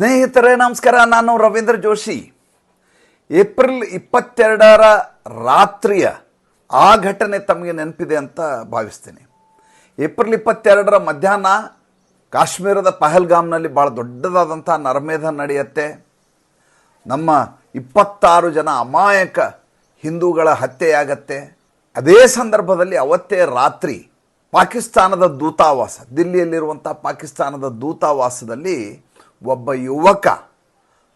ಸ್ನೇಹಿತರೇ, ನಮಸ್ಕಾರ. ನಾನು ರವೀಂದ್ರ ಜೋಶಿ. ಏಪ್ರಿಲ್ ಇಪ್ಪತ್ತೆರಡರ ರಾತ್ರಿಯ ಆ ಘಟನೆ ತಮಗೆ ನೆನಪಿದೆ ಅಂತ ಭಾವಿಸ್ತೀನಿ. ಏಪ್ರಿಲ್ ಇಪ್ಪತ್ತೆರಡರ ಮಧ್ಯಾಹ್ನ ಕಾಶ್ಮೀರದ ಪಹಲ್ಗಾಮ್ನಲ್ಲಿ ಭಾಳ ದೊಡ್ಡದಾದಂಥ ನರಮೇಧ ನಡೆಯುತ್ತೆ. ನಮ್ಮ ಇಪ್ಪತ್ತಾರು ಜನ ಅಮಾಯಕ ಹಿಂದೂಗಳ ಹತ್ಯೆಯಾಗತ್ತೆ. ಅದೇ ಸಂದರ್ಭದಲ್ಲಿ ಅವತ್ತೇ ರಾತ್ರಿ ಪಾಕಿಸ್ತಾನದ ದೂತಾವಾಸ, ದಿಲ್ಲಿಯಲ್ಲಿರುವಂಥ ಪಾಕಿಸ್ತಾನದ ದೂತಾವಾಸದಲ್ಲಿ ಒಬ್ಬ ಯುವಕ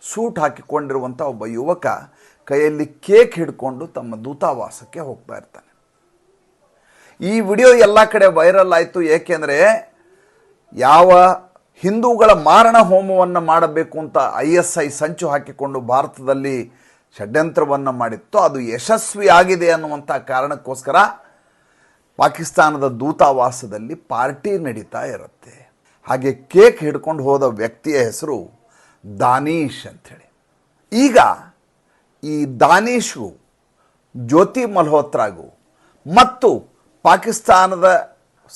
ಸೂಟ್ ಹಾಕಿಕೊಂಡಿರುವಂಥ ಒಬ್ಬ ಯುವಕ ಕೈಯಲ್ಲಿ ಕೇಕ್ ಹಿಡ್ಕೊಂಡು ತಮ್ಮ ದೂತಾವಾಸಕ್ಕೆ ಹೋಗ್ತಾ ಇರ್ತಾನೆ. ಈ ವಿಡಿಯೋ ಎಲ್ಲ ಕಡೆ ವೈರಲ್ ಆಯಿತು. ಏಕೆಂದರೆ ಯಾವ ಹಿಂದೂಗಳ ಮಾರಣ ಹೋಮವನ್ನು ಮಾಡಬೇಕು ಅಂತ ಐ ಎಸ್ ಐ ಸಂಚು ಹಾಕಿಕೊಂಡು ಭಾರತದಲ್ಲಿ ಷಡ್ಯಂತ್ರವನ್ನು ಮಾಡಿತ್ತು ಅದು ಯಶಸ್ವಿ ಆಗಿದೆ ಅನ್ನುವಂಥ ಕಾರಣಕ್ಕೋಸ್ಕರ ಪಾಕಿಸ್ತಾನದ ದೂತಾವಾಸದಲ್ಲಿ ಪಾರ್ಟಿ ನಡೀತಾ ಇರುತ್ತೆ. ಹಾಗೆ ಕೇಕ್ ಹಿಡ್ಕೊಂಡು ಹೋದ ವ್ಯಕ್ತಿಯ ಹೆಸರು ದಾನೀಶ್ ಅಂಥೇಳಿ. ಈಗ ಈ ದಾನೀಶ್ಗೂ ಜ್ಯೋತಿ ಮಲ್ಹೋತ್ರಾಗೂ ಮತ್ತು ಪಾಕಿಸ್ತಾನದ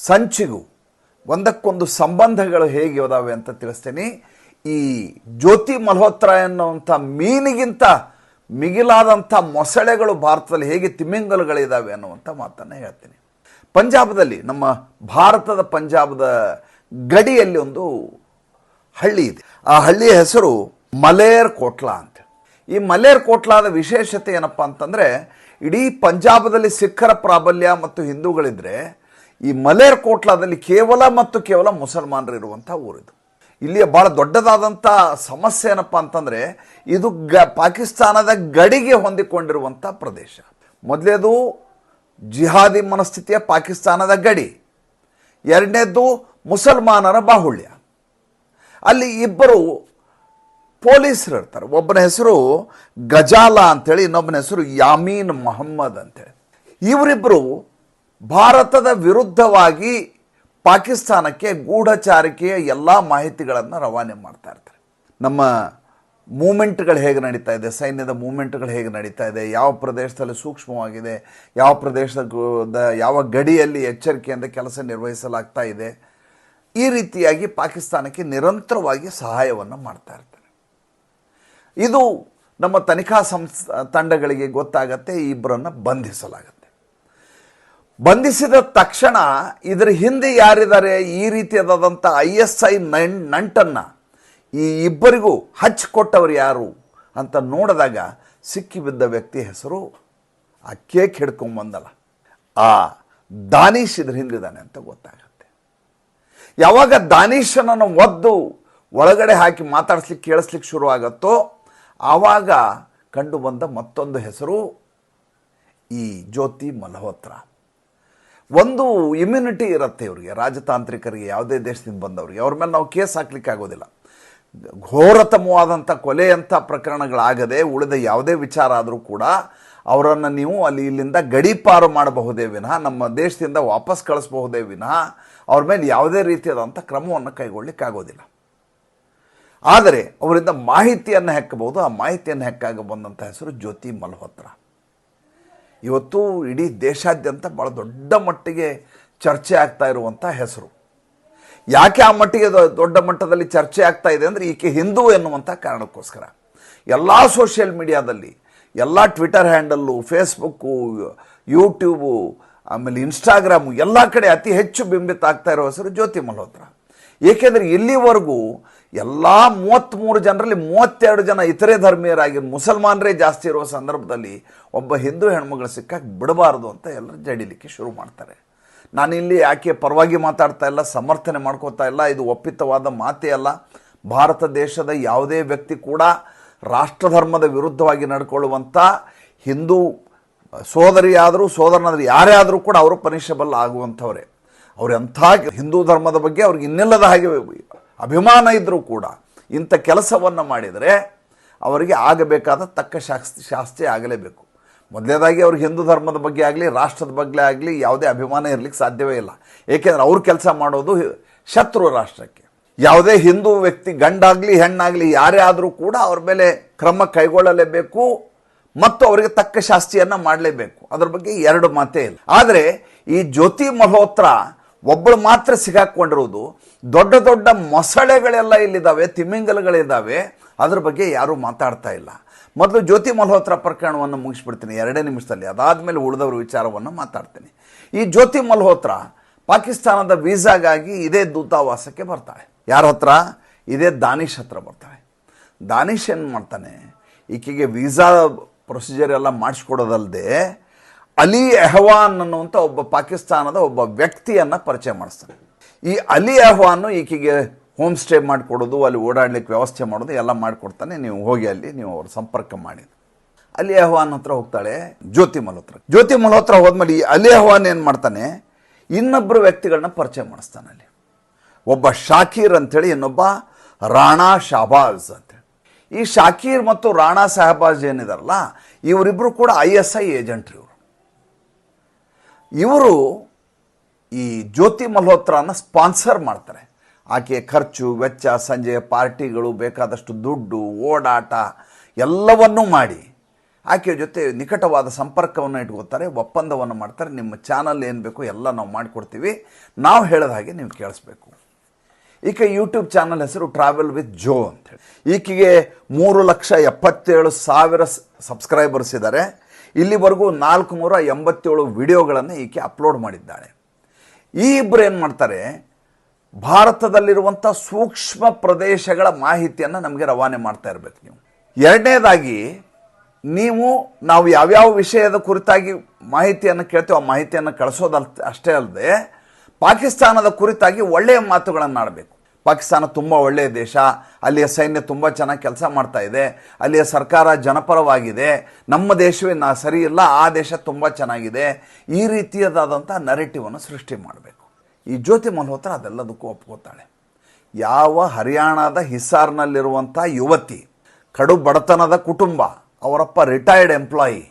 ಸಂಚಿಗೂ ಒಂದಕ್ಕೊಂದು ಸಂಬಂಧಗಳು ಹೇಗೆ ಇದಾವೆ ಅಂತ ತಿಳಿಸ್ತೀನಿ. ಈ ಜ್ಯೋತಿ ಮಲ್ಹೋತ್ರ ಎನ್ನುವಂಥ ಮೀನಿಗಿಂತ ಮಿಗಿಲಾದಂಥ ಮೊಸಳೆಗಳು ಭಾರತದಲ್ಲಿ ಹೇಗೆ ತಿಮ್ಮಿಂಗಲುಗಳಿದ್ದಾವೆ ಅನ್ನುವಂಥ ಮಾತನ್ನು ಹೇಳ್ತೀನಿ. ಪಂಜಾಬದಲ್ಲಿ ನಮ್ಮ ಭಾರತದ ಪಂಜಾಬದ ಗಡಿಯಲ್ಲಿ ಒಂದು ಹಳ್ಳಿ ಇದೆ. ಆ ಹಳ್ಳಿಯ ಹೆಸರು ಮಲೇರ್ ಕೋಟ್ಲಾ ಅಂತ. ಈ ಮಲೇರ್ ಕೋಟ್ಲಾದ ವಿಶೇಷತೆ ಏನಪ್ಪ ಅಂತಂದರೆ, ಇಡೀ ಪಂಜಾಬದಲ್ಲಿ ಸಿಖ್ಖರ ಪ್ರಾಬಲ್ಯ ಮತ್ತು ಹಿಂದೂಗಳಿದ್ರೆ, ಈ ಮಲೇರ್ ಕೋಟ್ಲಾದಲ್ಲಿ ಕೇವಲ ಮತ್ತು ಕೇವಲ ಮುಸಲ್ಮಾನರು ಇರುವಂಥ ಊರಿದು. ಇಲ್ಲಿಯ ಭಾಳ ದೊಡ್ಡದಾದಂಥ ಸಮಸ್ಯೆ ಏನಪ್ಪ ಅಂತಂದರೆ, ಇದು ಗ, ಪಾಕಿಸ್ತಾನದ ಗಡಿಗೆ ಹೊಂದಿಕೊಂಡಿರುವಂಥ ಪ್ರದೇಶ. ಮೊದಲೇದು ಜಿಹಾದಿ ಮನಸ್ಥಿತಿಯ ಪಾಕಿಸ್ತಾನದ ಗಡಿ. ಎರಡನೇದ್ದು ಮುಸಲ್ಮಾನರ ಬಾಹುಳ್ಯ. ಅಲ್ಲಿ ಇಬ್ಬರು ಪೊಲೀಸರು ಇರ್ತಾರೆ ಒಬ್ಬನ ಹೆಸರು ಗಜಾಲ ಅಂತೇಳಿ, ಇನ್ನೊಬ್ಬನ ಹೆಸರು ಯಾಮೀನ್ ಮೊಹಮ್ಮದ್ ಅಂತೇಳಿ. ಇವರಿಬ್ಬರು ಭಾರತದ ವಿರುದ್ಧವಾಗಿ ಪಾಕಿಸ್ತಾನಕ್ಕೆ ಗೂಢಚಾರಿಕೆಯ ಎಲ್ಲ ಮಾಹಿತಿಗಳನ್ನು ರವಾನೆ ಮಾಡ್ತಾ ಇರ್ತಾರೆ. ನಮ್ಮ ಮೂಮೆಂಟ್ಗಳು ಹೇಗೆ ನಡೀತಾ ಇದೆ, ಸೈನ್ಯದ ಮೂಮೆಂಟ್ಗಳು ಹೇಗೆ ನಡೀತಾ ಇದೆ, ಯಾವ ಪ್ರದೇಶದಲ್ಲಿ ಸೂಕ್ಷ್ಮವಾಗಿದೆ, ಯಾವ ಪ್ರದೇಶದ ಯಾವ ಗಡಿಯಲ್ಲಿ ಎಚ್ಚರಿಕೆಯಿಂದ ಕೆಲಸ ನಿರ್ವಹಿಸಲಾಗ್ತಾ ಇದೆ ಈ ರೀತಿಯಾಗಿ ಪಾಕಿಸ್ತಾನಕ್ಕೆ ನಿರಂತರವಾಗಿ ಸಹಾಯವನ್ನು ಮಾಡ್ತಾ ಇರ್ತಾರೆ. ಇದು ನಮ್ಮ ತನಿಖಾ ಸಂಸ್, ತಂಡಗಳಿಗೆ ಗೊತ್ತಾಗತ್ತೆ ಇಬ್ಬರನ್ನು ಬಂಧಿಸಲಾಗತ್ತೆ. ಬಂಧಿಸಿದ ತಕ್ಷಣ ಇದರ ಹಿಂದೆ ಯಾರಿದ್ದಾರೆ, ಈ ರೀತಿಯಾದಂಥ ಐ ಎಸ್ ಐ ಈ ಇಬ್ಬರಿಗೂ ಹಚ್ಚಿಕೊಟ್ಟವರು ಯಾರು ಅಂತ ನೋಡಿದಾಗ ಸಿಕ್ಕಿಬಿದ್ದ ವ್ಯಕ್ತಿ ಹೆಸರು ಆ ಕೇಕ್ ಹಿಡ್ಕೊಂಬಂದಲ್ಲ. ಆ ದಾನೀಶ್ ಇದ್ರ ಹಿಂದಿದ್ದಾನೆ ಅಂತ ಗೊತ್ತಾಗತ್ತೆ. ಯಾವಾಗ ದಾನೀಶನನ್ನು ಒದ್ದು ಒಳಗಡೆ ಹಾಕಿ ಮಾತಾಡಿಸ್ಲಿಕ್ಕೆ ಕೇಳಿಸ್ಲಿಕ್ಕೆ ಶುರು ಆಗತ್ತೋ ಆವಾಗ ಕಂಡು ಬಂದ ಮತ್ತೊಂದು ಹೆಸರು, ಈ ಜ್ಯೋತಿ ಮಲ್ಹೋತ್ರ. ಒಂದು ಇಮ್ಯುನಿಟಿ ಇರುತ್ತೆ ಇವರಿಗೆ, ರಾಜತಾಂತ್ರಿಕರಿಗೆ, ಯಾವುದೇ ದೇಶದಿಂದ ಬಂದವ್ರಿಗೆ. ಅವ್ರ ಮೇಲೆ ನಾವು ಕೇಸ್ ಹಾಕ್ಲಿಕ್ಕೆ ಆಗೋದಿಲ್ಲ. ಘೋರತಮವಾದಂಥ ಕೊಲೆಯಂಥ ಪ್ರಕರಣಗಳಾಗದೆ ಉಳಿದ ಯಾವುದೇ ವಿಚಾರ ಆದರೂ ಕೂಡ ಅವರನ್ನು ನೀವು ಅಲ್ಲಿ ಇಲ್ಲಿಂದ ಗಡೀಪಾರು ಮಾಡಬಹುದೇ ವಿನಃ, ನಮ್ಮ ದೇಶದಿಂದ ವಾಪಸ್ ಕಳಿಸಬಹುದೇ ವಿನಃ ಅವ್ರ ಮೇಲೆ ಯಾವುದೇ ರೀತಿಯಾದಂಥ ಕ್ರಮವನ್ನು ಕೈಗೊಳ್ಳಿಕ್ಕಾಗೋದಿಲ್ಲ. ಆದರೆ ಅವರಿಂದ ಮಾಹಿತಿಯನ್ನು ಹೆಕ್ಕಬಹುದು. ಆ ಮಾಹಿತಿಯನ್ನು ಹೆಕ್ಕಾಗ ಬಂದಂಥ ಹೆಸರು ಜ್ಯೋತಿ ಮಲ್ಹೋತ್ರ. ಇವತ್ತು ಇಡೀ ದೇಶಾದ್ಯಂತ ಭಾಳ ದೊಡ್ಡ ಮಟ್ಟಿಗೆ ಚರ್ಚೆ ಆಗ್ತಾ ಇರುವಂಥ ಹೆಸರು. ಯಾಕೆ ಆ ಮಟ್ಟಿಗೆ ದೊಡ್ಡ ಮಟ್ಟದಲ್ಲಿ ಚರ್ಚೆ ಆಗ್ತಾ ಇದೆ ಅಂದರೆ ಈಕೆ ಹಿಂದೂ ಎನ್ನುವಂಥ ಕಾರಣಕ್ಕೋಸ್ಕರ. ಎಲ್ಲ ಸೋಷಿಯಲ್ ಮೀಡಿಯಾದಲ್ಲಿ, ಎಲ್ಲ ಟ್ವಿಟರ್ ಹ್ಯಾಂಡಲ್ಲು, ಫೇಸ್ಬುಕ್ಕು, ಯೂಟ್ಯೂಬು ಆಮೇಲೆ ಇನ್ಸ್ಟಾಗ್ರಾಮು ಎಲ್ಲ ಕಡೆ ಅತಿ ಹೆಚ್ಚು ಬಿಂಬಿತ ಆಗ್ತಾ ಇರೋ ಹೆಸರು ಜ್ಯೋತಿ ಮಲ್ಹೋತ್ರ. ಏಕೆಂದರೆ ಇಲ್ಲಿವರೆಗೂ ಎಲ್ಲ ಮೂವತ್ತ್ಮೂರು ಜನರಲ್ಲಿ ಮೂವತ್ತೆರಡು ಜನ ಇತರೆ ಧರ್ಮೀಯರಾಗಿ ಮುಸಲ್ಮಾನರೇ ಜಾಸ್ತಿ ಇರುವ ಸಂದರ್ಭದಲ್ಲಿ ಒಬ್ಬ ಹಿಂದೂ ಹೆಣ್ಮಗಳು ಸಿಕ್ಕಾಗಿ ಬಿಡಬಾರ್ದು ಅಂತ ಎಲ್ಲರೂ ಜಡಿಲಿಕ್ಕೆ ಶುರು ಮಾಡ್ತಾರೆ. ನಾನಿಲ್ಲಿ ಯಾಕೆ ಪರವಾಗಿ ಮಾತಾಡ್ತಾ ಇಲ್ಲ, ಸಮರ್ಥನೆ ಮಾಡ್ಕೋತಾ ಇಲ್ಲ, ಇದು ಒಪ್ಪಿತವಾದ ಮಾತೇ ಅಲ್ಲ. ಭಾರತ ದೇಶದ ಯಾವುದೇ ವ್ಯಕ್ತಿ ಕೂಡ ರಾಷ್ಟ್ರಧರ್ಮದ ವಿರುದ್ಧವಾಗಿ ನಡ್ಕೊಳ್ಳುವಂಥ ಹಿಂದೂ ಸೋದರಿಯಾದರೂ, ಸೋದರನಾದರೂ, ಯಾರೇ ಆದರೂ ಕೂಡ ಅವರು ಪನಿಷಬಲ್ ಆಗುವಂಥವ್ರೆ. ಅವರು ಎಂಥ ಹಿಂದೂ ಧರ್ಮದ ಬಗ್ಗೆ ಅವ್ರಿಗೆ ಇನ್ನಿಲ್ಲದ ಹಾಗೆ ಅಭಿಮಾನ ಇದ್ದರೂ ಕೂಡ ಇಂಥ ಕೆಲಸವನ್ನು ಮಾಡಿದರೆ ಅವರಿಗೆ ಆಗಬೇಕಾದ ತಕ್ಕ ಶಾಸ್ತಿ ಶಾಸ್ತಿ ಆಗಲೇಬೇಕು. ಮೊದಲನೇದಾಗಿ ಅವ್ರಿಗೆ ಹಿಂದೂ ಧರ್ಮದ ಬಗ್ಗೆ ಆಗಲಿ, ರಾಷ್ಟ್ರದ ಬಗ್ಗೆ ಆಗಲಿ ಯಾವುದೇ ಅಭಿಮಾನ ಇರಲಿಕ್ಕೆ ಸಾಧ್ಯವೇ ಇಲ್ಲ. ಏಕೆಂದರೆ ಅವ್ರ ಕೆಲಸ ಮಾಡೋದು ಶತ್ರು ರಾಷ್ಟ್ರಕ್ಕೆ. ಯಾವುದೇ ಹಿಂದೂ ವ್ಯಕ್ತಿ ಗಂಡಾಗಲಿ, ಹೆಣ್ಣಾಗಲಿ, ಯಾರೇ ಆದರೂ ಕೂಡ ಅವ್ರ ಮೇಲೆ ಕ್ರಮ ಕೈಗೊಳ್ಳಲೇಬೇಕು. ಮತ್ತು ಅವರಿಗೆ ತಕ್ಕ ಶಾಸ್ತಿಯನ್ನು ಮಾಡಲೇಬೇಕು. ಅದ್ರ ಬಗ್ಗೆ ಎರಡು ಮಾತೇ ಇಲ್ಲ. ಆದರೆ ಈ ಜ್ಯೋತಿ ಮಲ್ಹೋತ್ರ ಒಬ್ಬಳು ಮಾತ್ರ ಸಿಗಾಕೊಂಡಿರುವುದು ದೊಡ್ಡ ದೊಡ್ಡ ಮೊಸಳೆಗಳೆಲ್ಲ ಇಲ್ಲಿದ್ದಾವೆ, ತಿಮಿಂಗಲಗಳಿದ್ದಾವೆ, ಅದ್ರ ಬಗ್ಗೆ ಯಾರೂ ಮಾತಾಡ್ತಾ ಇಲ್ಲ. ಮೊದಲು ಜ್ಯೋತಿ ಮಲ್ಹೋತ್ರ ಪ್ರಕರಣವನ್ನು ಮುಗಿಸ್ಬಿಡ್ತೀನಿ, ಎರಡೇ ನಿಮಿಷದಲ್ಲಿ. ಅದಾದಮೇಲೆ ಉಳಿದವ್ರ ವಿಚಾರವನ್ನು ಮಾತಾಡ್ತೀನಿ. ಈ ಜ್ಯೋತಿ ಮಲ್ಹೋತ್ರ ಪಾಕಿಸ್ತಾನದ ವೀಸಾಗಾಗಿ ಇದೇ ದೂತಾವಾಸಕ್ಕೆ ಬರ್ತಾಳೆ. ಯಾರ ಹತ್ರ? ಇದೇ ದಾನಿಶ್ ಹತ್ರ ಬರ್ತಾಳೆ. ದಾನಿಶ್ ಏನು ಮಾಡ್ತಾನೆ? ಈಕೆಗೆ ವೀಸಾ ಪ್ರೊಸೀಜರ್ ಎಲ್ಲ ಮಾಡಿಸ್ಕೊಡೋದಲ್ಲದೆ ಅಲಿ ಎಹ್ವಾನ್ ಅನ್ನುವಂಥ ಒಬ್ಬ ಪಾಕಿಸ್ತಾನದ ಒಬ್ಬ ವ್ಯಕ್ತಿಯನ್ನು ಪರಿಚಯ ಮಾಡಿಸ್ತಾನೆ. ಈ ಅಲಿ ಎಹ್ವಾನು ಈಕೆಗೆ ಹೋಮ್ ಸ್ಟೇ ಮಾಡಿಕೊಡೋದು, ಅಲ್ಲಿ ಓಡಾಡಲಿಕ್ಕೆ ವ್ಯವಸ್ಥೆ ಮಾಡೋದು, ಎಲ್ಲ ಮಾಡಿಕೊಡ್ತಾನೆ. ನೀವು ಹೋಗಿ ಅಲ್ಲಿ ನೀವು ಅವ್ರ ಸಂಪರ್ಕ ಮಾಡಿ. ಅಲಿ ಅಹ್ವಾನ್ ಹತ್ರ ಹೋಗ್ತಾಳೆ ಜ್ಯೋತಿ ಮಲ್ಹೋತ್ರ. ಜ್ಯೋತಿ ಮಲ್ಹೋತ್ರ ಹೋದ್ಮೇಲೆ ಈ ಅಲಿ ಅಹ್ವಾನ್ ಏನು ಮಾಡ್ತಾನೆ? ಇನ್ನೊಬ್ಬರು ವ್ಯಕ್ತಿಗಳನ್ನ ಪರಿಚಯ ಮಾಡಿಸ್ತಾನೆ ಅಲ್ಲಿ. ಒಬ್ಬ ಶಾಕೀರ್ ಅಂಥೇಳಿ ಇನ್ನೊಬ್ಬ ರಾಣಾ ಶಾಬಾಜ್ ಅಂತೇಳಿ ಈ ಶಾಕೀರ್ ಮತ್ತು ರಾಣಾ ಸಾಹಬಾಜ್ ಏನಿದಾರಲ್ಲ ಇವರಿಬ್ಬರು ಕೂಡ ಐ ಎಸ್ ಐ ಏಜೆಂಟ್ರಿ ಇವರು. ಇವರು ಈ ಜ್ಯೋತಿ ಮಲ್ಹೋತ್ರನ ಸ್ಪಾನ್ಸರ್ ಮಾಡ್ತಾರೆ. ಆಕೆ ಖರ್ಚು, ವೆಚ್ಚ, ಸಂಜೆ ಪಾರ್ಟಿಗಳು, ಬೇಕಾದಷ್ಟು ದುಡ್ಡು, ಓಡಾಟ, ಎಲ್ಲವನ್ನೂ ಮಾಡಿ ಆಕೆಯ ಜೊತೆ ನಿಕಟವಾದ ಸಂಪರ್ಕವನ್ನು ಇಟ್ಕೋತಾರೆ ಒಪ್ಪಂದವನ್ನು ಮಾಡ್ತಾರೆ. ನಿಮ್ಮ ಚಾನಲ್ ಏನು ಬೇಕು ಎಲ್ಲ ನಾವು ಮಾಡಿಕೊಡ್ತೀವಿ. ನಾವು ಹೇಳಿದ ಹಾಗೆ ನೀವು ಕೇಳಿಸ್ಬೇಕು. ಈಕೆ ಯೂಟ್ಯೂಬ್ ಚಾನಲ್ ಹೆಸರು ಟ್ರಾವೆಲ್ ವಿತ್ ಜೋ ಅಂತೇಳಿ ಈಕೆಗೆ ಮೂರು ಲಕ್ಷ ಎಪ್ಪತ್ತೇಳು ಸಾವಿರ ಸಬ್ಸ್ಕ್ರೈಬರ್ಸ್ ಇದ್ದಾರೆ ಇಲ್ಲಿವರೆಗೂ ನಾಲ್ಕು ನೂರ ಎಂಬತ್ತೇಳು ವಿಡಿಯೋಗಳನ್ನು ಈಕೆ ಅಪ್ಲೋಡ್ ಮಾಡಿದ್ದಾಳೆ. ಈ ಇಬ್ಬರು ಏನು ಮಾಡ್ತಾರೆ? ಭಾರತದಲ್ಲಿರುವಂಥ ಸೂಕ್ಷ್ಮ ಪ್ರದೇಶಗಳ ಮಾಹಿತಿಯನ್ನು ನಮಗೆ ರವಾನೆ ಮಾಡ್ತಾ ಇರಬೇಕು ನೀವು. ಎರಡನೇದಾಗಿ, ನೀವು ನಾವು ಯಾವ್ಯಾವ ವಿಷಯದ ಕುರಿತಾಗಿ ಮಾಹಿತಿಯನ್ನು ಕೇಳ್ತೀವಿ ಆ ಮಾಹಿತಿಯನ್ನು ಕಳಿಸೋದಲ್ ಅಷ್ಟೇ ಅಲ್ಲದೆ ಪಾಕಿಸ್ತಾನದ ಕುರಿತಾಗಿ ಒಳ್ಳೆಯ ಮಾತುಗಳನ್ನು ಆಡಬೇಕು ಪಾಕಿಸ್ತಾನ ತುಂಬ ಒಳ್ಳೆಯ ದೇಶ. ಅಲ್ಲಿಯ ಸೈನ್ಯ ತುಂಬ ಚೆನ್ನಾಗಿ ಕೆಲಸ ಮಾಡ್ತಾ ಇದೆ. ಅಲ್ಲಿಯ ಸರ್ಕಾರ ಜನಪರವಾಗಿದೆ. ನಮ್ಮ ದೇಶವೇ ನಾ ಸರಿ ಇಲ್ಲ, ಆ ದೇಶ ತುಂಬ ಚೆನ್ನಾಗಿದೆ. ಈ ರೀತಿಯದಾದಂಥ ನರೇಟಿವನ್ನು ಸೃಷ್ಟಿ ಮಾಡಬೇಕು. ಈ ಜ್ಯೋತಿ ಮಲ್ಹೋತ್ರ ಅದೆಲ್ಲದಕ್ಕೂ ಒಪ್ಕೋತಾಳೆ. ಯಾವ ಹರಿಯಾಣದ ಹಿಸಾರ್ನಲ್ಲಿರುವಂಥ ಯುವತಿ, ಕಡು ಬಡತನದ ಕುಟುಂಬ, ಅವರಪ್ಪ ರಿಟೈರ್ಡ್ ಎಂಪ್ಲಾಯಿ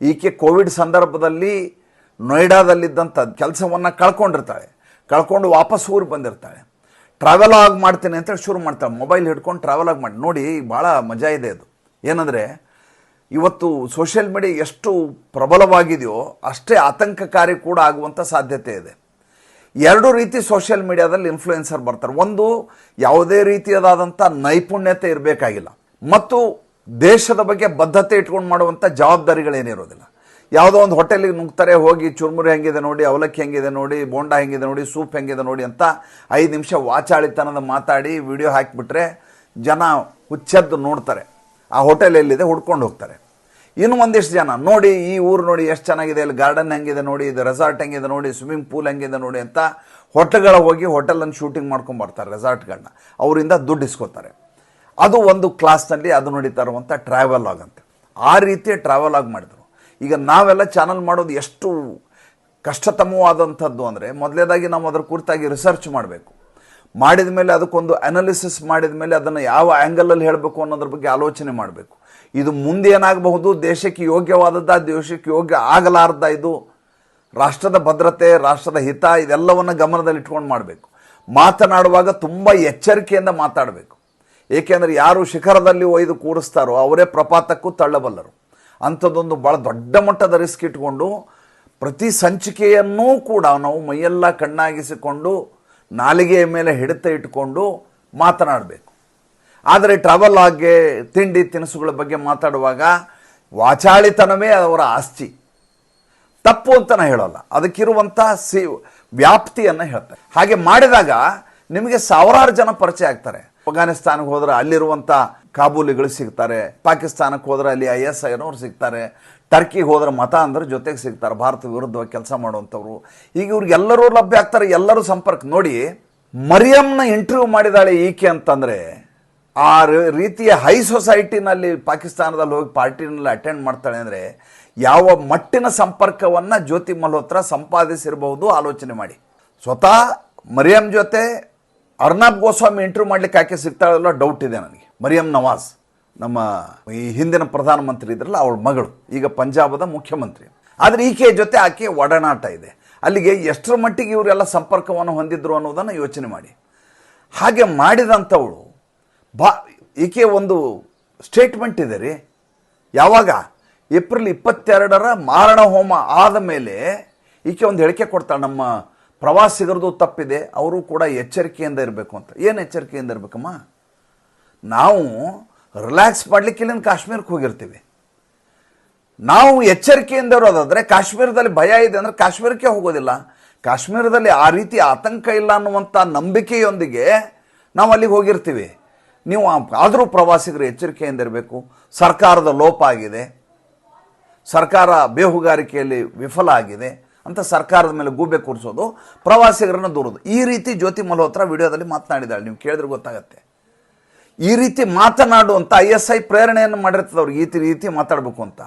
ಈಕೆ ಕೋವಿಡ್ ಸಂದರ್ಭದಲ್ಲಿ ನೋಯ್ಡಾದಲ್ಲಿದ್ದಂಥ ಕೆಲಸವನ್ನು ಕಳ್ಕೊಂಡಿರ್ತಾಳೆ. ಕಳ್ಕೊಂಡು ವಾಪಸ್ ಊರಿಗೆ ಬಂದಿರ್ತಾಳೆ. ಟ್ರಾವೆಲ್ ಆಗಿ ಮಾಡ್ತೀನಿ ಅಂತೇಳಿ ಶುರು ಮಾಡ್ತಾಳೆ. ಮೊಬೈಲ್ ಹಿಡ್ಕೊಂಡು ಟ್ರಾವೆಲ್ ಆಗಿ ಮಾಡಿ ನೋಡಿ, ಭಾಳ ಮಜಾ ಇದೆ ಅದು. ಏನಂದರೆ, ಇವತ್ತು ಸೋಷಿಯಲ್ ಮೀಡಿಯಾ ಎಷ್ಟು ಪ್ರಬಲವಾಗಿದೆಯೋ ಅಷ್ಟೇ ಆತಂಕಕಾರಿ ಕೂಡ ಆಗುವಂಥ ಸಾಧ್ಯತೆ ಇದೆ. ಎರಡು ರೀತಿ ಸೋಷಿಯಲ್ ಮೀಡಿಯಾದಲ್ಲಿ ಇನ್ಫ್ಲೂಯೆನ್ಸರ್ ಬರ್ತಾರೆ. ಒಂದು, ಯಾವುದೇ ರೀತಿಯದಾದಂಥ ನೈಪುಣ್ಯತೆ ಇರಬೇಕಾಗಿಲ್ಲ. ಮತ್ತು ದೇಶದ ಬಗ್ಗೆ ಬದ್ಧತೆ ಇಟ್ಕೊಂಡು ಮಾಡುವಂಥ ಜವಾಬ್ದಾರಿಗಳೇನಿರೋದಿಲ್ಲ. ಯಾವುದೋ ಒಂದು ಹೋಟೆಲಿಗೆ ನುಗ್ತಾರೆ, ಹೋಗಿ ಚುರುಮುರಿ ಹೆಂಗಿದೆ ನೋಡಿ, ಅವಲಕ್ಕಿ ಹೆಂಗಿದೆ ನೋಡಿ, ಬೋಂಡ ಹೆಂಗಿದೆ ನೋಡಿ, ಸೂಪ್ ಹೆಂಗಿದೆ ನೋಡಿ ಅಂತ ಐದು ನಿಮಿಷ ವಾಚಾಳಿತನದ ಮಾತಾಡಿ ವಿಡಿಯೋ ಹಾಕಿಬಿಟ್ರೆ ಜನ ಹುಚ್ಚದ್ದು ನೋಡ್ತಾರೆ. ಆ ಹೋಟೆಲ್ ಎಲ್ಲಿದೆ ಹುಡ್ಕೊಂಡು ಹೋಗ್ತಾರೆ. ಇನ್ನು ಒಂದಿಷ್ಟು ಜನ ನೋಡಿ, ಈ ಊರು ನೋಡಿ ಎಷ್ಟು ಚೆನ್ನಾಗಿದೆ, ಇಲ್ಲಿ ಗಾರ್ಡನ್ ಹೆಂಗಿದೆ ನೋಡಿ, ಇದು ರೆಸಾರ್ಟ್ ಹೆಂಗಿದೆ ನೋಡಿ, ಸ್ವಿಮ್ಮಿಂಗ್ ಪೂಲ್ ಹೆಂಗಿದೆ ನೋಡಿ ಅಂತ ಹೋಟೆಲ್ಗಳ ಹೋಗಿ ಹೋಟೆಲನ್ನು ಶೂಟಿಂಗ್ ಮಾಡ್ಕೊಂಡು ಬರ್ತಾರೆ ರೆಸಾರ್ಟ್ಗಳನ್ನ. ಅವರಿಂದ ದುಡ್ಡು ಇಸ್ಕೋತಾರೆ. ಅದು ಒಂದು ಕ್ಲಾಸ್ನಲ್ಲಿ ಅದು ನಡೀತಾ ಇರುವಂಥ ಟ್ರಾವೆಲ್ ಆಗಂತೆ ಆ ರೀತಿಯ ಟ್ರಾವೆಲ್ ಆಗಿ ಮಾಡಿದರು. ಈಗ ನಾವೆಲ್ಲ ಚಾನಲ್ ಮಾಡೋದು ಎಷ್ಟು ಕಷ್ಟತಮವಾದಂಥದ್ದು ಅಂದರೆ ಮೊದಲೇದಾಗಿ ನಾವು ಅದರ ಕುರಿತಾಗಿ ರಿಸರ್ಚ್ ಮಾಡಬೇಕು. ಮಾಡಿದ ಮೇಲೆ ಅದಕ್ಕೊಂದು ಅನಾಲಿಸಿಸ್ ಮಾಡಿದ ಮೇಲೆ ಅದನ್ನು ಯಾವ ಆ್ಯಂಗಲಲ್ಲಿ ಹೇಳಬೇಕು ಅನ್ನೋದ್ರ ಬಗ್ಗೆ ಆಲೋಚನೆ ಮಾಡಬೇಕು. ಇದು ಮುಂದೆ ಏನಾಗಬಹುದು? ದೇಶಕ್ಕೆ ಯೋಗ್ಯವಾದದ್ದ? ದೇಶಕ್ಕೆ ಯೋಗ್ಯ ಆಗಲಾರ್ದ ಇದು? ರಾಷ್ಟ್ರದ ಭದ್ರತೆ, ರಾಷ್ಟ್ರದ ಹಿತ ಇದೆಲ್ಲವನ್ನು ಗಮನದಲ್ಲಿಟ್ಕೊಂಡು ಮಾಡಬೇಕು. ಮಾತನಾಡುವಾಗ ತುಂಬ ಎಚ್ಚರಿಕೆಯಿಂದ ಮಾತಾಡಬೇಕು. ಏಕೆಂದರೆ ಯಾರು ಶಿಖರದಲ್ಲಿ ಒಯ್ದು ಕೂರಿಸ್ತಾರೋ ಅವರೇ ಪ್ರಪಾತಕ್ಕೂ ತಳ್ಳಬಲ್ಲರು. ಅಂಥದ್ದೊಂದು ಭಾಳ ದೊಡ್ಡ ಮಟ್ಟದ ರಿಸ್ಕ್ ಇಟ್ಕೊಂಡು ಪ್ರತಿ ಸಂಚಿಕೆಯನ್ನೂ ಕೂಡ ನಾವು ಮೈಯೆಲ್ಲ ಕಣ್ಣಾಗಿಸಿಕೊಂಡು ನಾಲಿಗೆಯ ಮೇಲೆ ಹಿಡಿತ ಇಟ್ಕೊಂಡು ಮಾತನಾಡಬೇಕು. ಆದರೆ ಟ್ರಾವೆಲ್ ಆಗಿ ತಿಂಡಿ ತಿನಿಸುಗಳ ಬಗ್ಗೆ ಮಾತಾಡುವಾಗ ವಾಚಾಳಿತನವೇ ಅವರ ಆಸ್ತಿ. ತಪ್ಪು ಅಂತ ನಾನು ಹೇಳೋಲ್ಲ. ಅದಕ್ಕಿರುವಂಥ ಸಿ ವ್ಯಾಪ್ತಿಯನ್ನು ಹೇಳ್ತಾರೆ. ಹಾಗೆ ಮಾಡಿದಾಗ ನಿಮಗೆ ಸಾವಿರಾರು ಜನ ಪರಿಚಯ ಆಗ್ತಾರೆ. ಅಫ್ಘಾನಿಸ್ತಾನಕ್ಕೆ ಹೋದರೆ ಅಲ್ಲಿರುವಂಥ ಕಾಬೂಲಿಗಳು ಸಿಗ್ತಾರೆ. ಪಾಕಿಸ್ತಾನಕ್ಕೆ ಹೋದ್ರೆ ಅಲ್ಲಿ ಐ ಎಸ್ ಐನವ್ರು ಸಿಗ್ತಾರೆ. ಟರ್ಕಿಗೆ ಹೋದ್ರೆ ಮತ ಅಂದ್ರೆ ಜೊತೆಗೆ ಸಿಗ್ತಾರೆ. ಭಾರತ ವಿರುದ್ಧವಾಗಿ ಕೆಲಸ ಮಾಡುವಂಥವ್ರು. ಈಗ ಇವ್ರಿಗೆಲ್ಲರೂ ಲಭ್ಯ ಆಗ್ತಾರೆ. ಎಲ್ಲರೂ ಸಂಪರ್ಕ. ನೋಡಿ, ಮರಿಯಮ್ನ ಇಂಟರ್ವ್ಯೂ ಮಾಡಿದಾಳೆ ಈಕೆ ಅಂತಂದರೆ, ಆ ರೀತಿಯ ಹೈ ಸೊಸೈಟಿನಲ್ಲಿ ಪಾಕಿಸ್ತಾನದಲ್ಲಿ ಹೋಗಿ ಪಾರ್ಟಿನಲ್ಲಿ ಅಟೆಂಡ್ ಮಾಡ್ತಾಳೆ ಅಂದರೆ, ಯಾವ ಮಟ್ಟಿನ ಸಂಪರ್ಕವನ್ನು ಜ್ಯೋತಿ ಮಲ್ಹೋತ್ರ ಸಂಪಾದಿಸಿರಬಹುದು ಆಲೋಚನೆ ಮಾಡಿ. ಸ್ವತಃ ಮರಿಯಂ ಜೊತೆ ಅರ್ನಾಬ್ ಗೋಸ್ವಾಮಿ ಇಂಟರ್ವ್ಯೂ ಮಾಡ್ಲಿಕ್ಕೆ ಆಕೆ ಸಿಗ್ತಾಳಲ್ಲ ಡೌಟ್ ಇದೆ ನನಗೆ. ಮರಿಯಂ ನವಾಜ್, ನಮ್ಮ ಈ ಹಿಂದಿನ ಪ್ರಧಾನಮಂತ್ರಿ ಇದ್ರಲ್ಲ, ಅವಳ ಮಗಳು, ಈಗ ಪಂಜಾಬದ ಮುಖ್ಯಮಂತ್ರಿ. ಆದರೆ ಈಕೆ ಜೊತೆ ಆಕೆ ಒಡನಾಟ ಇದೆ. ಅಲ್ಲಿಗೆ ಎಷ್ಟರ ಮಟ್ಟಿಗೆ ಇವರೆಲ್ಲ ಸಂಪರ್ಕವನ್ನು ಹೊಂದಿದ್ರು ಅನ್ನೋದನ್ನು ಯೋಚನೆ ಮಾಡಿ. ಹಾಗೆ ಮಾಡಿದಂಥವಳು, ಬಾ, ಈಕೆ ಒಂದು ಸ್ಟೇಟ್ಮೆಂಟ್ ಇದೆ ರೀ. ಯಾವಾಗ? ಏಪ್ರಿಲ್ ಇಪ್ಪತ್ತೆರಡರ ಮಾರಣ ಹೋಮ ಆದ ಮೇಲೆ ಈಕೆ ಒಂದು ಹೇಳಿಕೆ ಕೊಡ್ತಾಳೆ, ನಮ್ಮ ಪ್ರವಾಸಿಗರದು ತಪ್ಪಿದೆ, ಅವರು ಕೂಡ ಎಚ್ಚರಿಕೆಯಿಂದ ಇರಬೇಕು ಅಂತ. ಏನು ಎಚ್ಚರಿಕೆಯಿಂದ ಇರಬೇಕಮ್ಮ? ನಾವು ರಿಲ್ಯಾಕ್ಸ್ ಮಾಡಲಿಕ್ಕೆ ಇಲ್ಲಿಂದ ಕಾಶ್ಮೀರಕ್ಕೆ ಹೋಗಿರ್ತೀವಿ. ನಾವು ಎಚ್ಚರಿಕೆಯಿಂದ ಇರೋದಾದರೆ ಕಾಶ್ಮೀರದಲ್ಲಿ ಭಯ ಇದೆ ಅಂದರೆ ಕಾಶ್ಮೀರಕ್ಕೆ ಹೋಗೋದಿಲ್ಲ. ಕಾಶ್ಮೀರದಲ್ಲಿ ಆ ರೀತಿ ಆತಂಕ ಇಲ್ಲ ಅನ್ನುವಂಥ ನಂಬಿಕೆಯೊಂದಿಗೆ ನಾವು ಅಲ್ಲಿಗೆ ಹೋಗಿರ್ತೀವಿ. ನೀವು ಆದರೂ ಪ್ರವಾಸಿಗರು ಎಚ್ಚರಿಕೆಯಿಂದ ಇರಬೇಕು. ಸರ್ಕಾರದ ಲೋಪ ಆಗಿದೆ. ಸರ್ಕಾರ ಬೇಹುಗಾರಿಕೆಯಲ್ಲಿ ವಿಫಲ ಆಗಿದೆ ಅಂತ ಸರ್ಕಾರದ ಮೇಲೆ ಗೂಬೆ ಕೂರಿಸೋದು ಪ್ರವಾಸಿಗರನ್ನು ದೂರೋದು. ಈ ರೀತಿ ಜ್ಯೋತಿ ಮಲ್ಹೋತ್ರ ವಿಡಿಯೋದಲ್ಲಿ ಮಾತನಾಡಿದ್ದಾಳೆ. ನೀವು ಕೇಳಿದ್ರೆ ಗೊತ್ತಾಗತ್ತೆ. ಈ ರೀತಿ ಮಾತನಾಡುವಂಥ ಐ ಎಸ್ ಐ ಪ್ರೇರಣೆಯನ್ನು ಮಾಡಿರ್ತದೆ ಅವ್ರಿಗೆ ಈ ರೀತಿ ಮಾತಾಡಬೇಕು ಅಂತ.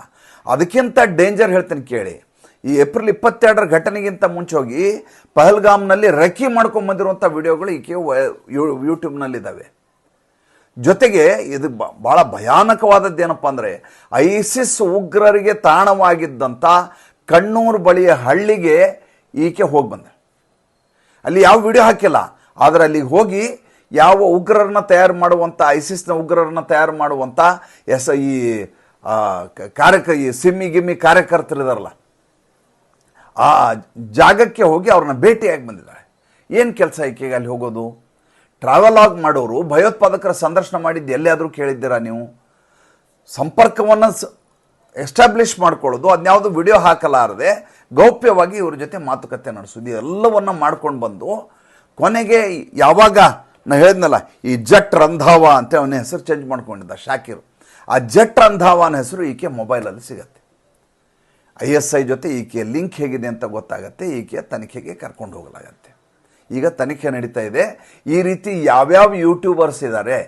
ಅದಕ್ಕಿಂತ ಡೇಂಜರ್ ಹೇಳ್ತೀನಿ ಕೇಳಿ. ಈ ಏಪ್ರಿಲ್ ಇಪ್ಪತ್ತೆರಡರ ಘಟನೆಗಿಂತ ಮುಂಚೆ ಹೋಗಿ ಪಹಲ್ಗಾಮ್ನಲ್ಲಿ ರಕ್ಕಿ ಮಾಡ್ಕೊಂಬಂದಿರುವಂಥ ವಿಡಿಯೋಗಳು ಈಕೆ ಯೂಟ್ಯೂಬ್ನಲ್ಲಿದ್ದಾವೆ ಜೊತೆಗೆ ಇದು ಬಹಳ ಭಯಾನಕವಾದದ್ದೇನಪ್ಪ ಅಂದರೆ ಐಸಿಸ್ ಉಗ್ರರಿಗೆ ತಾಣವಾಗಿದ್ದಂಥ ಕಣ್ಣೂರು ಬಳಿಯ ಹಳ್ಳಿಗೆ ಈಕೆ ಹೋಗಿ ಬಂದೆ ಅಲ್ಲಿ ಯಾವ ವಿಡಿಯೋ ಹಾಕಿಲ್ಲ, ಆದರೆ ಅಲ್ಲಿಗೆ ಹೋಗಿ ಯಾವ ಉಗ್ರರನ್ನ ತಯಾರು ಮಾಡುವಂಥ ಐಸಿಸ್ನ ಉಗ್ರರನ್ನ ತಯಾರು ಮಾಡುವಂಥ ಎಸ್ ಈ ಕಾರ್ಯಕ, ಈ ಸಿಮ್ಮಿ ಗಿಮ್ಮಿ ಕಾರ್ಯಕರ್ತರಿದಾರಲ್ಲ ಆ ಜಾಗಕ್ಕೆ ಹೋಗಿ ಅವ್ರನ್ನ ಭೇಟಿಯಾಗಿ ಬಂದಿದ್ದಾರೆ. ಏನು ಕೆಲಸ ಈಕೆಗೆ ಅಲ್ಲಿ ಹೋಗೋದು ಟ್ರಾವೆಲಾಗ್ ಮಾಡೋರು, ಭಯೋತ್ಪಾದಕರ ಸಂದರ್ಶನ ಮಾಡಿದ್ದು ಎಲ್ಲಿಯಾದರೂ ಕೇಳಿದ್ದೀರಾ ನೀವು? ಸಂಪರ್ಕವನ್ನು ಎಸ್ಟಾಬ್ಲಿಷ್ ಮಾಡ್ಕೊಳ್ಳೋದು, ಅದನ್ಯಾವುದು ವಿಡಿಯೋ ಹಾಕಲಾರದೆ ಗೌಪ್ಯವಾಗಿ ಇವ್ರ ಜೊತೆ ಮಾತುಕತೆ ನಡೆಸೋದು ಎಲ್ಲವನ್ನು ಮಾಡ್ಕೊಂಡು ಬಂದು ಕೊನೆಗೆ ಯಾವಾಗ ನಾ ಹೇಳಿದ್ನಲ್ಲ, ಈ ಜಟ್ ರಂಧಾವ ಅಂತ ಅವನ ಹೆಸರು ಚೇಂಜ್ ಮಾಡ್ಕೊಂಡಿದ್ದ ಶಾಕಿರ್. ಆ ಜಟ್ ರಂಧಾವ ಅನ್ನೋ ಹೆಸರು ಈಕೆ ಮೊಬೈಲಲ್ಲಿ ಸಿಗತ್ತೆ. ಐ ಎಸ್ ಐ ಜೊತೆ ಈಕೆ ಲಿಂಕ್ ಹೇಗಿದೆ ಅಂತ ಗೊತ್ತಾಗತ್ತೆ, ಈಕೆಯ ತನಿಖೆಗೆ ಕರ್ಕೊಂಡು ಹೋಗಲಾಗತ್ತೆ. ಈಗ ತನಿಖೆ ನಡೀತಾ ಇದೆ. ಈ ರೀತಿ ಯಾವ್ಯಾವ ಯೂಟ್ಯೂಬರ್ಸ್ ಇದ್ದಾರೆ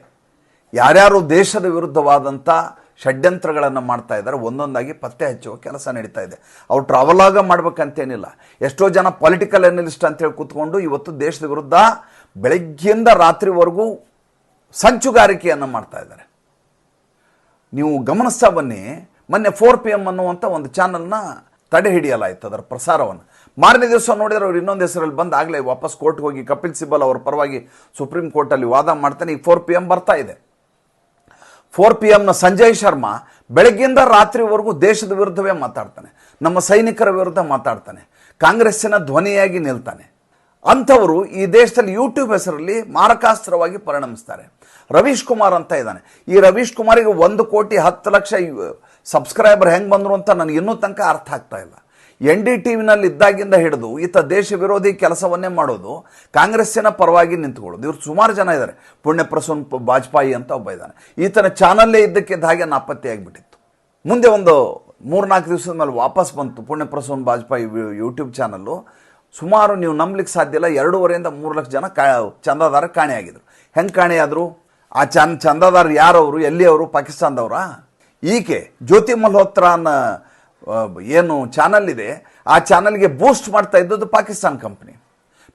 ಯಾರ್ಯಾರು ದೇಶದ ವಿರುದ್ಧವಾದಂಥ ಷಡ್ಯಂತ್ರಗಳನ್ನು ಮಾಡ್ತಾ ಇದ್ದಾರೆ ಒಂದೊಂದಾಗಿ ಪತ್ತೆ ಹಚ್ಚುವ ಕೆಲಸ ನಡೀತಾ ಇದೆ. ಅವ್ರು ಟ್ರಾವಲಾಗ ಮಾಡ್ಬೇಕಂತೇನಿಲ್ಲ. ಎಷ್ಟೋ ಜನ ಪೊಲಿಟಿಕಲ್ ಅನಲಿಸ್ಟ್ ಅಂತೇಳಿ ಕೂತ್ಕೊಂಡು ಇವತ್ತು ದೇಶದ ವಿರುದ್ಧ ಬೆಳಗ್ಗೆಯಿಂದ ರಾತ್ರಿವರೆಗೂ ಸಂಚುಗಾರಿಕೆಯನ್ನು ಮಾಡ್ತಾ ಇದ್ದಾರೆ. ನೀವು ಗಮನಿಸ್ತಾ ಬನ್ನಿ, ಮೊನ್ನೆ ಫೋರ್ ಪಿ ಎಂ ಅನ್ನುವಂಥ ಒಂದು ಚಾನಲ್ನ ತಡೆ ಹಿಡಿಯಲಾಯಿತು, ಅದರ ಪ್ರಸಾರವನ್ನು. ಮಾರನೇ ದಿವಸ ನೋಡಿದ್ರೆ ಅವರು ಇನ್ನೊಂದು ಹೆಸರಲ್ಲಿ ಬಂದು ಆಗಲೇ ವಾಪಸ್ ಕೋರ್ಟ್ಗೆ ಹೋಗಿ ಕಪಿಲ್ ಸಿಬಲ್ ಅವರ ಪರವಾಗಿ ಸುಪ್ರೀಂ ಕೋರ್ಟಲ್ಲಿ ವಾದ ಮಾಡ್ತಾನೆ, ಈಗ ಫೋರ್ ಪಿ ಎಂ ಬರ್ತಾ ಇದೆ. ಫೋರ್ ಪಿ ಎಮ್ನ ಸಂಜಯ್ ಶರ್ಮಾ ಬೆಳಗ್ಗೆಯಿಂದ ರಾತ್ರಿವರೆಗೂ ದೇಶದ ವಿರುದ್ಧವೇ ಮಾತಾಡ್ತಾನೆ, ನಮ್ಮ ಸೈನಿಕರ ವಿರುದ್ಧ ಮಾತಾಡ್ತಾನೆ, ಕಾಂಗ್ರೆಸ್ಸಿನ ಧ್ವನಿಯಾಗಿ ನಿಲ್ತಾನೆ. ಅಂಥವರು ಈ ದೇಶದಲ್ಲಿ ಯೂಟ್ಯೂಬ್ ಹೆಸರಲ್ಲಿ ಮಾರಕಾಸ್ತ್ರವಾಗಿ ಪರಿಣಮಿಸ್ತಾರೆ. ರವೀಶ್ ಕುಮಾರ್ ಅಂತ ಇದ್ದಾನೆ. ಈ ರವೀಶ್ ಕುಮಾರಿಗೆ ಒಂದು ಕೋಟಿ ಹತ್ತು ಲಕ್ಷ ಸಬ್ಸ್ಕ್ರೈಬರ್ ಹೆಂಗೆ ಬಂದರು ಅಂತ ನನಗೆ ಇನ್ನೂ ತನಕ ಅರ್ಥ ಆಗ್ತಾ ಇಲ್ಲ. ಎನ್ ಡಿ ಟಿ ವಿನಲ್ಲಿ ಇದ್ದಾಗಿಂದ ಹಿಡಿದು ಈತ ದೇಶ ವಿರೋಧಿ ಕೆಲಸವನ್ನೇ ಮಾಡೋದು ಕಾಂಗ್ರೆಸ್ಸಿನ ಪರವಾಗಿ ನಿಂತ್ಕೊಳ್ಳೋದು. ಇವರು ಸುಮಾರು ಜನ ಇದ್ದಾರೆ. ಪುಣ್ಯ ಪ್ರಸೂನ್ ಪ- ಬಾಜ್ಪಾಯಿ ಅಂತ ಒಬ್ಬ ಇದ್ದಾನೆ. ಈತನ ಚಾನಲ್ಲೇ ಇದ್ದಕ್ಕಿದ್ದ ಹಾಗೆ ನಾಪತ್ತೆಯಾಗಿಬಿಟ್ಟಿತ್ತು ಮುಂದೆ ಒಂದು ಮೂರ್ನಾಲ್ಕು ದಿವಸದ ಮೇಲೆ ವಾಪಸ್ ಬಂತು ಪುಣ್ಯ ಪ್ರಸೂನ್ ಬಾಜ್ಪಾಯಿ ವಿ- ಯೂಟ್ಯೂಬ್ ಚಾನಲ್ಲು. ಸುಮಾರು ನೀವು ನಂಬಲಿಕ್ಕೆ ಸಾಧ್ಯ ಇಲ್ಲ. ಎರಡೂವರೆಯಿಂದ ಮೂರು ಲಕ್ಷ ಜನ ಕಾ ಚಂದಾದಾರ ಹೆಂಗೆ ಕಾಣೆಯಾದರು? ಆ ಚಂದ ಚಂದಾದಾರ ಯಾರವರು? ಎಲ್ಲಿಯವರು? ಪಾಕಿಸ್ತಾನದವರಾ? ಈಕೆ ಜ್ಯೋತಿ ಮಲ್ಹೋತ್ರ ಅನ್ನೋ ಏನು ಚಾನಲ್ ಇದೆ. ಆ ಚಾನಲ್ಗೆ ಬೂಸ್ಟ್ ಮಾಡ್ತಾ ಇದ್ದದ್ದು ಪಾಕಿಸ್ತಾನ ಕಂಪ್ನಿ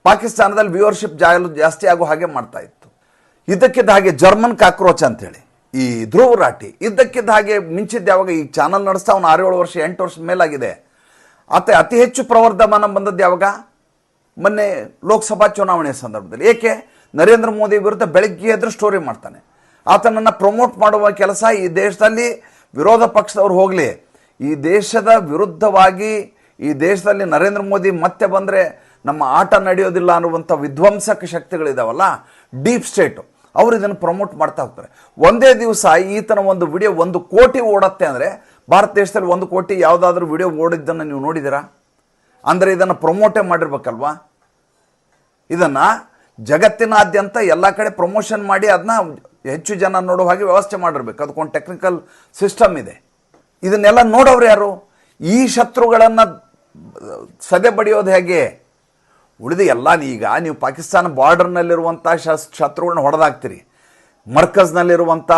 ಪಾಕಿಸ್ತಾನದಲ್ಲಿ ವ್ಯೂವರ್ಶಿಪ್ ಜಾಸ್ತಿ ಆಗೋ ಹಾಗೆ ಮಾಡ್ತಾ ಇತ್ತು. ಇದಕ್ಕಿದ್ದ ಹಾಗೆ ಜರ್ಮನ್ ಕಾಕ್ರೋಚ್ ಅಂತೇಳಿ ಈ ಧ್ರುವ ರಾಟಿ ಇದ್ದಕ್ಕಿದ್ದ ಹಾಗೆ ಮಿಂಚಿದ್ದ ಯಾವಾಗ ಈ ಚಾನಲ್ ನಡೆಸ್ತಾ, ಅವನು ಆರೇಳು ವರ್ಷ ಎಂಟು ವರ್ಷ ಮೇಲಾಗಿದೆ. ಆತ ಅತಿ ಹೆಚ್ಚು ಪ್ರವರ್ಧಮಾನ ಬಂದದ್ದು ಯಾವಾಗ? ಮೊನ್ನೆ ಲೋಕಸಭಾ ಚುನಾವಣೆ ಸಂದರ್ಭದಲ್ಲಿ. ಏಕೆ? ನರೇಂದ್ರ ಮೋದಿ ವಿರುದ್ಧ ಬೆಳಗ್ಗೆ ಎದ್ರು ಸ್ಟೋರಿ ಮಾಡ್ತಾನೆ. ಆತನನ್ನು ಪ್ರಮೋಟ್ ಮಾಡುವ ಕೆಲಸ ಈ ದೇಶದಲ್ಲಿ ವಿರೋಧ ಪಕ್ಷದವ್ರು ಹೋಗಲಿ. ಈ ದೇಶದ ವಿರುದ್ಧವಾಗಿ ಈ ದೇಶದಲ್ಲಿ ನರೇಂದ್ರ ಮೋದಿ ಮತ್ತೆ ಬಂದರೆ ನಮ್ಮ ಆಟ ನಡೆಯೋದಿಲ್ಲ ಅನ್ನುವಂಥ ವಿಧ್ವಂಸಕ ಶಕ್ತಿಗಳಿದಾವಲ್ಲ? ಡೀಪ್ ಸ್ಟೇಟು ಅವರು ಇದನ್ನು ಪ್ರಮೋಟ್ ಮಾಡ್ತಾ ಹೋಗ್ತಾರೆ. ಒಂದೇ ದಿವಸ ಈತನ ಒಂದು ವಿಡಿಯೋ ಒಂದು ಕೋಟಿ ಓಡತ್ತೆ ಅಂದರೆ ಭಾರತ ದೇಶದಲ್ಲಿ ಒಂದು ಕೋಟಿ ಯಾವುದಾದ್ರೂ ವಿಡಿಯೋ ಓಡಿದ್ದನ್ನು ನೀವು ನೋಡಿದ್ದೀರಾ? ಅಂದರೆ ಇದನ್ನು ಪ್ರಮೋಟೇ ಮಾಡಿರ್ಬೇಕಲ್ವಾ? ಇದನ್ನು ಜಗತ್ತಿನಾದ್ಯಂತ ಎಲ್ಲ ಕಡೆ ಪ್ರಮೋಷನ್ ಮಾಡಿ ಅದನ್ನ ಹೆಚ್ಚು ಜನ ನೋಡೋ ಹಾಗೆ ವ್ಯವಸ್ಥೆ ಮಾಡಿರ್ಬೇಕು. ಅದಕ್ಕೊಂದು ಟೆಕ್ನಿಕಲ್ ಸಿಸ್ಟಮ್ ಇದೆ. ಇದನ್ನೆಲ್ಲ ನೋಡೋರು ಯಾರು? ಈ ಶತ್ರುಗಳನ್ನು ಸದೆ ಬಡಿಯೋದು ಹೇಗೆ? ಉಳಿದ ಎಲ್ಲ ಈಗ ನೀವು ಪಾಕಿಸ್ತಾನ ಬಾರ್ಡರ್ನಲ್ಲಿರುವಂಥ ಶಸ್ ಶತ್ರುಗಳನ್ನ ಹೊಡೆದಾಕ್ತೀರಿ. ಮರ್ಕಸ್ನಲ್ಲಿರುವಂಥ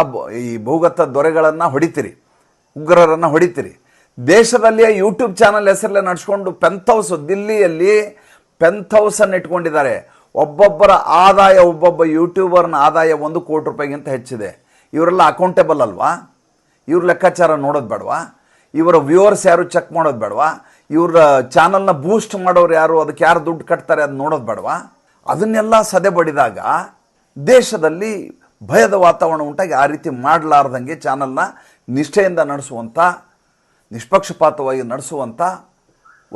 ಈ ಭೂಗತ ದೊರೆಗಳನ್ನು ಹೊಡಿತೀರಿ. ಉಗ್ರರನ್ನು ಹೊಡಿತೀರಿ. ದೇಶದಲ್ಲಿಯೇ ಯೂಟ್ಯೂಬ್ ಚಾನಲ್ ಹೆಸರಲ್ಲೇ ನಡ್ಸ್ಕೊಂಡು ಪೆಂತ್ ಹೌಸ್ ದಿಲ್ಲಿಯಲ್ಲಿ ಪೆಂತ್ ಹೌಸನ್ನು ಇಟ್ಕೊಂಡಿದ್ದಾರೆ. ಒಬ್ಬೊಬ್ಬರ ಆದಾಯ ಒಬ್ಬೊಬ್ಬ ಯೂಟ್ಯೂಬರ್ನ ಆದಾಯ ಒಂದು ಕೋಟಿ ರೂಪಾಯಿಗಿಂತ ಹೆಚ್ಚಿದೆ. ಇವರೆಲ್ಲ ಅಕೌಂಟೇಬಲ್ ಅಲ್ವಾ? ಇವ್ರ ಲೆಕ್ಕಾಚಾರ ನೋಡೋದು ಬೇಡವಾ? ಇವರ ವ್ಯೂವರ್ಸ್ ಯಾರು ಚೆಕ್ ಮಾಡೋದು ಬೇಡವಾ? ಇವ್ರ ಚಾನಲ್ನ ಬೂಸ್ಟ್ ಮಾಡೋರು ಯಾರು? ಅದಕ್ಕೆ ಯಾರು ದುಡ್ಡು ಕಟ್ತಾರೆ ಅದು ನೋಡೋದು ಬೇಡವಾ? ಅದನ್ನೆಲ್ಲ ಸದೆ ಬಡಿದಾಗ ದೇಶದಲ್ಲಿ ಭಯದ ವಾತಾವರಣ ಉಂಟಾಗಿ ಆ ರೀತಿ ಮಾಡಲಾರ್ದಂಗೆ ಚಾನಲ್ನ ನಿಷ್ಠೆಯಿಂದ ನಡೆಸುವಂಥ ನಿಷ್ಪಕ್ಷಪಾತವಾಗಿ ನಡೆಸುವಂಥ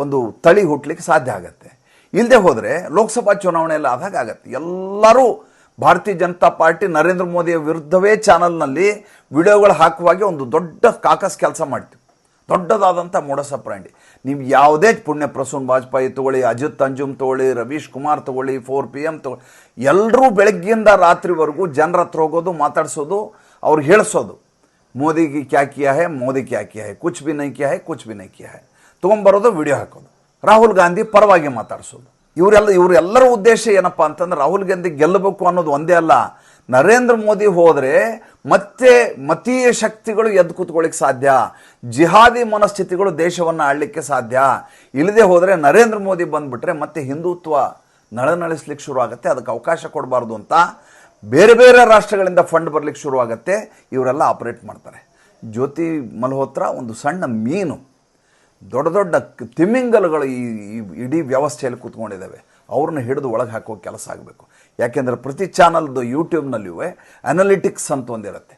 ಒಂದು ತಳಿ ಹುಟ್ಟಲಿಕ್ಕೆ ಸಾಧ್ಯ ಆಗತ್ತೆ. ಇಲ್ಲದೆ ಹೋದರೆ ಲೋಕಸಭಾ ಚುನಾವಣೆಯಲ್ಲಿ ಆದಾಗ ಆಗತ್ತೆ. ಎಲ್ಲರೂ ಭಾರತೀಯ ಜನತಾ ಪಾರ್ಟಿ ನರೇಂದ್ರ ಮೋದಿಯ ವಿರುದ್ಧವೇ ಚಾನಲ್ನಲ್ಲಿ ವಿಡಿಯೋಗಳು ಹಾಕುವಾಗೆ ಒಂದು ದೊಡ್ಡ ಕಾಕಸ್ ಕೆಲಸ ಮಾಡ್ತೀವಿ ದೊಡ್ಡದಾದಂಥ ಮೂಡಸಪ್ರಾಂಡಿ ನೀವು ಯಾವುದೇ ಪುಣ್ಯ ಪ್ರಸೂನ್ ವಾಜಪೇಯಿ ತಗೊಳ್ಳಿ, ಅಜಿತ್ ಅಂಜುಮ್ ತಗೊಳ್ಳಿ, ರವೀಶ್ ಕುಮಾರ್ ತಗೊಳ್ಳಿ, ಫೋರ್ ಪಿ ಎಂ ತಗೊಳ್ಳಿ, ಎಲ್ಲರೂ ಬೆಳಗ್ಗೆಯಿಂದ ರಾತ್ರಿವರೆಗೂ ಜನರ ಹತ್ರ ಹೋಗೋದು, ಮಾತಾಡಿಸೋದು, ಅವ್ರು ಹೇಳಿಸೋದು. ಮೋದಿಗೆ ಕ್ಯಾ ಕಿಯಾ ಹೈ ಮೋದಿ ಕ್ಯಾ ಕಿಯಾ ಹೈ, ಕುಚ್ ಬಿ ನೈ ಕಿಯಾ ಹೈ, ಕುಚ್ ಬಿ ನೈ ಕಿಯಾ ಹೈ. ತೊಗೊಂಬರೋದು ವಿಡಿಯೋ ಹಾಕೋದು. ರಾಹುಲ್ ಗಾಂಧಿ ಪರವಾಗಿ ಮಾತಾಡಿಸೋದು. ಇವರೆಲ್ಲ, ಇವರೆಲ್ಲರ ಉದ್ದೇಶ ಏನಪ್ಪ ಅಂತಂದ್ರೆ ರಾಹುಲ್ ಗಾಂಧಿ ಗೆಲ್ಲಬೇಕು ಅನ್ನೋದು ಒಂದೇ ಅಲ್ಲ. ನರೇಂದ್ರ ಮೋದಿ ಹೋದರೆ ಮತ್ತೆ ಮತೀಯ ಶಕ್ತಿಗಳು ಎದ್ದು ಕೂತ್ಕೊಳ್ಳಿಕ್ಕೆ ಸಾಧ್ಯ. ಜಿಹಾದಿ ಮನಸ್ಥಿತಿಗಳು ದೇಶವನ್ನು ಆಳಲಿಕ್ಕೆ ಸಾಧ್ಯ. ಇಲ್ಲದೆ ಹೋದರೆ ನರೇಂದ್ರ ಮೋದಿ ಬಂದ್ಬಿಟ್ರೆ ಮತ್ತೆ ಹಿಂದುತ್ವ ನಳನಳಿಸ್ಲಿಕ್ಕೆ ಶುರು ಆಗುತ್ತೆ ಅದಕ್ಕೆ ಅವಕಾಶ ಕೊಡಬಾರ್ದು ಅಂತ ಬೇರೆ ಬೇರೆ ರಾಷ್ಟ್ರಗಳಿಂದ ಫಂಡ್ ಬರಲಿಕ್ಕೆ ಶುರು ಆಗುತ್ತೆ ಇವರೆಲ್ಲ ಆಪರೇಟ್ ಮಾಡ್ತಾರೆ. ಜ್ಯೋತಿ ಮಲ್ಹೋತ್ರ ಒಂದು ಸಣ್ಣ ಮೀನು. ದೊಡ್ಡ ದೊಡ್ಡ ತಿಮ್ಮಿಂಗಲ್ಗಳು ಈ ಇಡೀ ವ್ಯವಸ್ಥೆಯಲ್ಲಿ ಕೂತ್ಕೊಂಡಿದ್ದಾವೆ. ಅವ್ರನ್ನ ಹಿಡಿದು ಒಳಗೆ ಹಾಕೋ ಕೆಲಸ ಆಗಬೇಕು. ಯಾಕೆಂದರೆ ಪ್ರತಿ ಚಾನಲ್ದು ಯೂಟ್ಯೂಬ್ನಲ್ಲಿಯೂ ಅನಲಿಟಿಕ್ಸ್ ಅಂತ ಒಂದಿರುತ್ತೆ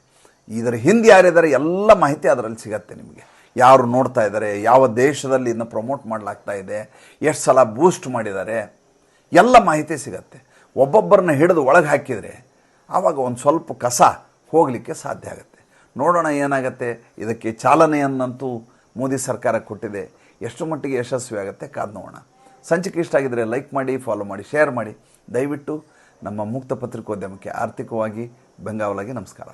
ಇದರ ಹಿಂದೆ ಯಾರಿದ್ದಾರೆ ಎಲ್ಲ ಮಾಹಿತಿ ಅದರಲ್ಲಿ ಸಿಗತ್ತೆ ನಿಮಗೆ. ಯಾರು ನೋಡ್ತಾ ಇದ್ದಾರೆ, ಯಾವ ದೇಶದಲ್ಲಿ ಇದನ್ನ ಪ್ರಮೋಟ್ ಮಾಡಲಾಗ್ತಾ ಇದೆ, ಎಷ್ಟು ಸಲ ಬೂಸ್ಟ್ ಮಾಡಿದ್ದಾರೆ, ಎಲ್ಲ ಮಾಹಿತಿ ಸಿಗತ್ತೆ. ಒಬ್ಬೊಬ್ಬರನ್ನ ಹಿಡಿದು ಒಳಗೆ ಹಾಕಿದರೆ ಆವಾಗ ಒಂದು ಸ್ವಲ್ಪ ಕಸ ಹೋಗಲಿಕ್ಕೆ ಸಾಧ್ಯ ಆಗುತ್ತೆ. ನೋಡೋಣ ಏನಾಗುತ್ತೆ? ಇದಕ್ಕೆ ಚಾಲನೆಯನ್ನಂತೂ ಮೋದಿ ಸರ್ಕಾರ ಕೊಟ್ಟಿದೆ ಎಷ್ಟು ಮಟ್ಟಿಗೆ ಯಶಸ್ವಿ ಆಗುತ್ತೆ ಕಾದು ನೋಡೋಣ. ಸಂಚಿಕೆ ಇಷ್ಟ ಆಗಿದ್ರೆ ಲೈಕ್ ಮಾಡಿ ಫಾಲೋ ಮಾಡಿ ಶೇರ್ ಮಾಡಿ. ದಯವಿಟ್ಟು ನಮ್ಮ ಮುಕ್ತ ಪತ್ರಿಕೋದ್ಯಮಕ್ಕೆ ಆರ್ಥಿಕವಾಗಿ ಬೆಂಗಾವಲಾಗಿ ನಮಸ್ಕಾರ.